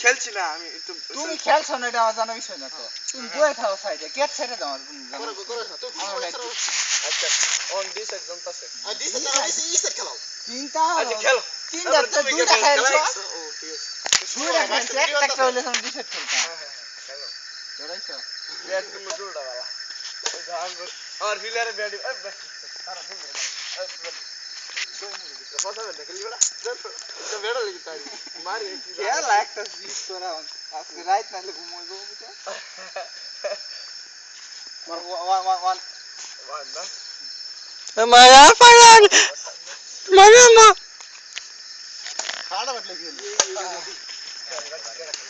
খেলছি না আমি একটু তুমি খেলছো না এটা আমার জানা বিষয় না তো। তুমি বয়ে থাকো সাইডে কেট ছেড়ে দাও জানো করে করে না তুই আমার ফুটবল like ছাড়া আচ্ছা। অন দিস একদম পাশে আর দিছে না দিছে ই খেলাও। তিনটা আচ্ছা খেলো। তিনটা তো দুইটা খেলছো। ও ঠিক আছে। দুইটা খেলছো একটা খেললে তুমি ডিসেট খেলতাম হ্যাঁ হ্যাঁ খেলো। ধরাইছো ব্যাট তুমি জোড়া ওই ধান और फिर लेरे बैठी अब Maar ik heb het niet gezien. Ik dat het niet gezien. Ik heb het niet een Ik heb het niet gezien. Ik heb het niet gezien. Ik heb het niet gezien. Ik heb het niet gezien. Ik heb het niet gezien. Ik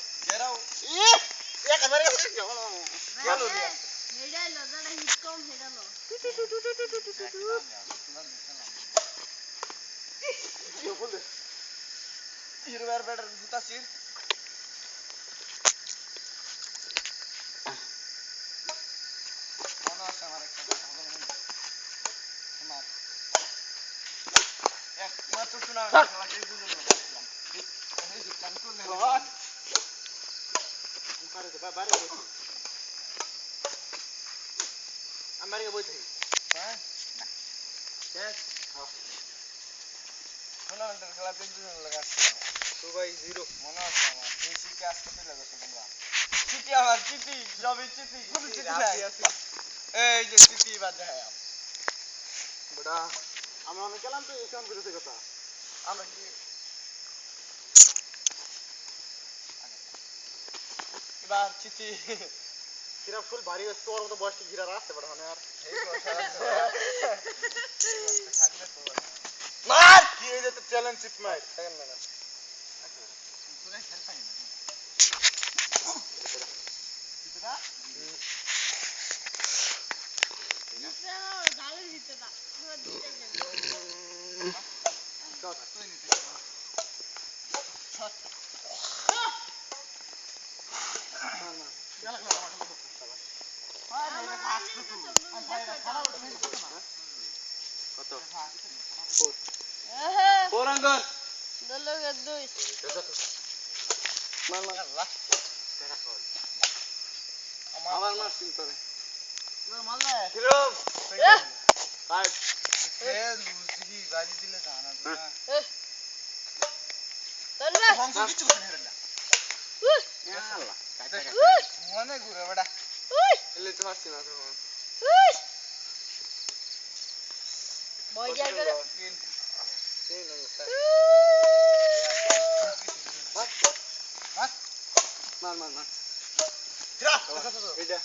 Yapıldı. Yürü ver ver tasir. Onu aşağı hareket edelim. Tamam. Ya, ma tutun abi. Bak. Ne diyeceğim? Kurne. Bak. Yukarıda bari. আমারে বই থাকি হ্যাঁ? দুজন zero. মনে আছে আমার। এই city আজকে পেলে গেছো তোমরা। চিঠি আমার চিঠি সবই চিঠি। সবই চিঠি এই যে চিঠি বাদ দেখায় বড়া আমরা অনেক গেলাম তো এই কাম কথা। আমরা কি এবার চিঠি। কিরা ফুল ভারী হচ্ছে তোর মতো বয়স ঘিরা রাখতে পারে মানে আর। মার! কি এই যে চ্যালেঞ্জ চিপ মার সেকেন্ড ম্যান গালে দিতে না আল্লাহ ঘুরে বেটা Uy. Lite Martin här tror hon. Uy. Vad gör du? Det är något där. Va? Va? Man, man, man. Dra! Vidare.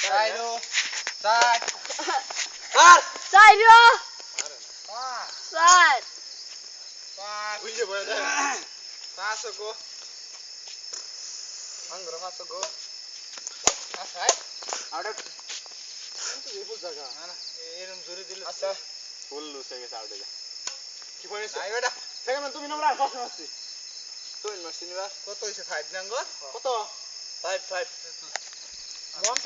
Sairo! Sar! Sar! Sairo! Sar! Sar! Sar! Sar! Sar! Sar! Sar! Sar! Sar! আঙ্গুর পাঁচ গো আচ্ছা out কিন্তু এই ফুল জায়গা না না এরম জোরে দিলে আচ্ছা ফুল হয়ে গেছে আউটে কি পড়েছে নাই বেটা সেকেন্ড তুমি নাম্বার কত আসছে তুই মারছিস কত হইছে ফাইভ নাঙ্গর কত ফাইভ ফাইভ মন